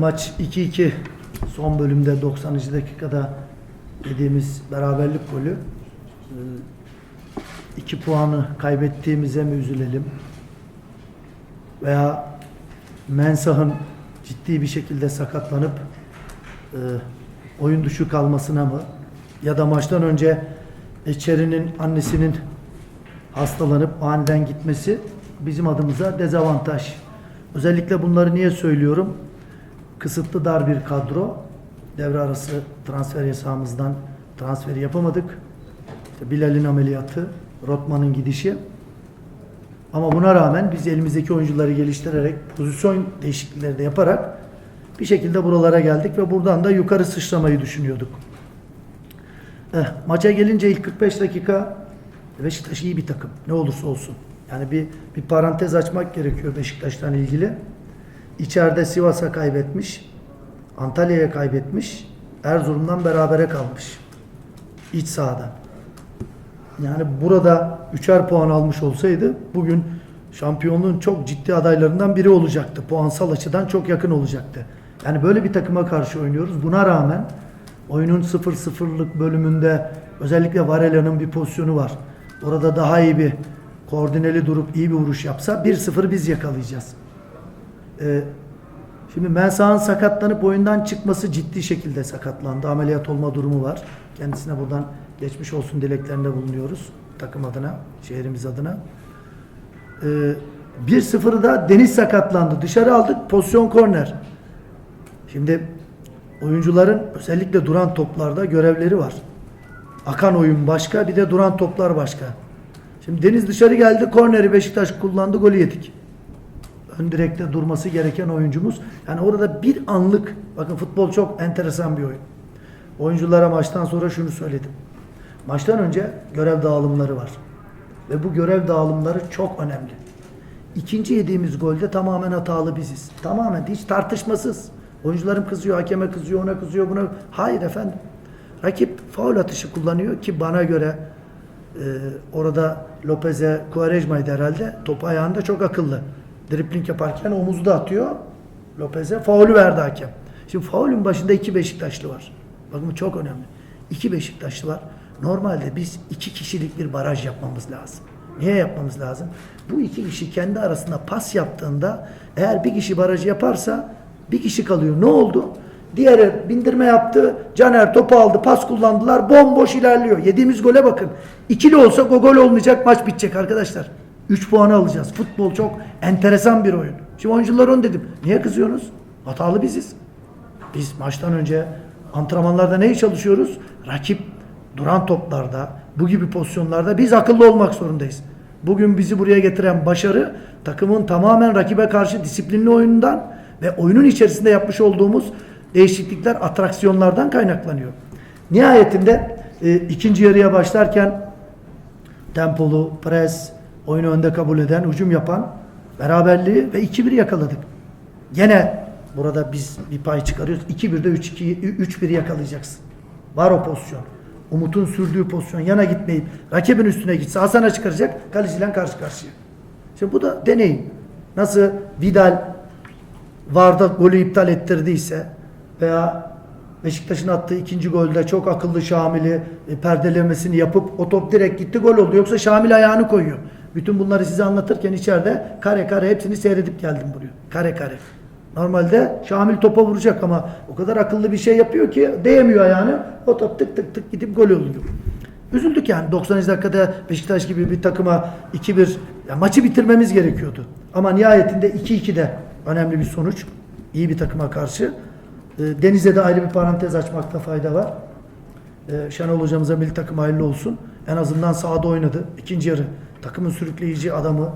maç 2-2 son bölümde 90. dakikada dediğimiz beraberlik golü. 2 puanı kaybettiğimize mi üzülelim? Veya Mensah'ın ciddi bir şekilde sakatlanıp e, oyun dışı kalmasına mı? Ya da maçtan önce Eçeri'nin annesinin hastalanıp aniden gitmesi bizim adımıza dezavantaj. Özellikle bunları niye söylüyorum? Kısıtlı dar bir kadro. Devre arası transfer yasağımızdan transferi yapamadık. İşte Bilal'in ameliyatı, Rotman'ın gidişi. Ama buna rağmen biz elimizdeki oyuncuları geliştirerek, pozisyon değişiklikleri de yaparak bir şekilde buralara geldik ve buradan da yukarı sıçramayı düşünüyorduk. Eh, maça gelince ilk 45 dakika Beşiktaş iyi bir takım. Ne olursa olsun. Yani bir bir parantez açmak gerekiyor Beşiktaş'tan ilgili. İçeride Sivas'a kaybetmiş. Antalya'ya kaybetmiş. Erzurum'dan berabere kalmış. İç sahada. Yani burada üçer puan almış olsaydı bugün şampiyonluğun çok ciddi adaylarından biri olacaktı. Puansal açıdan çok yakın olacaktı. Yani böyle bir takıma karşı oynuyoruz. Buna rağmen oyunun 0-0'lık bölümünde özellikle Varela'nın bir pozisyonu var. Orada daha iyi bir koordineli durup iyi bir vuruş yapsa 1-0 biz yakalayacağız. Ee, şimdi Mensah'ın sakatlanıp oyundan çıkması ciddi şekilde sakatlandı. Ameliyat olma durumu var. Kendisine buradan geçmiş olsun dileklerinde bulunuyoruz. Takım adına, şehrimiz adına. Ee, 1-0'ı da Deniz sakatlandı. Dışarı aldık. Pozisyon korner. Şimdi oyuncuların özellikle duran toplarda görevleri var. Akan oyun başka, bir de duran toplar başka. Şimdi Deniz dışarı geldi, korneri Beşiktaş kullandı, golü yedik. Ön direkte durması gereken oyuncumuz. Yani orada bir anlık, bakın futbol çok enteresan bir oyun. Oyunculara maçtan sonra şunu söyledim. Maçtan önce görev dağılımları var. Ve bu görev dağılımları çok önemli. İkinci yediğimiz golde tamamen hatalı biziz. Tamamen hiç tartışmasız. Oyuncularım kızıyor, hakeme kızıyor, ona kızıyor, buna. Hayır efendim. Rakip faul atışı kullanıyor ki bana göre e, orada Lopez'e Quaresma'ydı herhalde. Topu ayağında çok akıllı. Dripling yaparken omuzu da atıyor. Lopez'e faulü verdi hakem. Şimdi faulün başında iki Beşiktaşlı var. Bakın bu çok önemli. İki Beşiktaşlı var. Normalde biz iki kişilik bir baraj yapmamız lazım. Niye yapmamız lazım? Bu iki kişi kendi arasında pas yaptığında eğer bir kişi barajı yaparsa bir kişi kalıyor. Ne oldu? Diğeri bindirme yaptı. Caner topu aldı. Pas kullandılar. Bomboş ilerliyor. Yediğimiz gole bakın. İkili olsa o gol olmayacak. Maç bitecek arkadaşlar. 3 puanı alacağız. Futbol çok enteresan bir oyun. Şimdi oyuncular onu dedim. Niye kızıyorsunuz? Hatalı biziz. Biz maçtan önce antrenmanlarda neyi çalışıyoruz? Rakip duran toplarda, bu gibi pozisyonlarda biz akıllı olmak zorundayız. Bugün bizi buraya getiren başarı takımın tamamen rakibe karşı disiplinli oyunundan ve oyunun içerisinde yapmış olduğumuz değişiklikler, atraksiyonlardan kaynaklanıyor. Nihayetinde e, ikinci yarıya başlarken tempolu, pres, oyunu önde kabul eden, hücum yapan beraberliği ve 2-1 yakaladık. Gene burada biz bir pay çıkarıyoruz. 2-1'de 3-2'yi 3-1'i yakalayacaksın. Var o pozisyon. Umut'un sürdüğü pozisyon yana gitmeyip rakibin üstüne gitse Hasan'a çıkaracak kaleciyle karşı karşıya. Şimdi bu da deneyim. Nasıl Vidal Varda golü iptal ettirdiyse veya Beşiktaş'ın attığı ikinci golde çok akıllı Şamil'i e, perdelemesini yapıp o top direkt gitti gol oldu. Yoksa Şamil ayağını koyuyor. Bütün bunları size anlatırken içeride kare kare hepsini seyredip geldim buraya. Kare kare. Normalde Şamil topa vuracak ama o kadar akıllı bir şey yapıyor ki değemiyor ayağını. O top tık tık tık gidip gol oluyor. Üzüldük yani 90. dakikada Beşiktaş gibi bir takıma 2-1 ya maçı bitirmemiz gerekiyordu. Ama nihayetinde 2-2 de önemli bir sonuç. İyi bir takıma karşı. E, Deniz'e de ayrı bir parantez açmakta fayda var. E, Şenol hocamıza milli takım hayırlı olsun. En azından sahada oynadı. İkinci yarı takımın sürükleyici adamı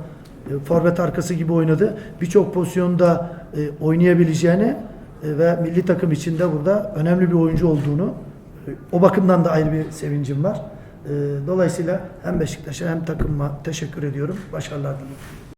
e, forvet arkası gibi oynadı. Birçok pozisyonda e, oynayabileceğini e, ve milli takım içinde burada önemli bir oyuncu olduğunu e, o bakımdan da ayrı bir sevincim var. Dolayısıyla hem Beşiktaş'a hem takıma teşekkür ediyorum. Başarılar diliyorum.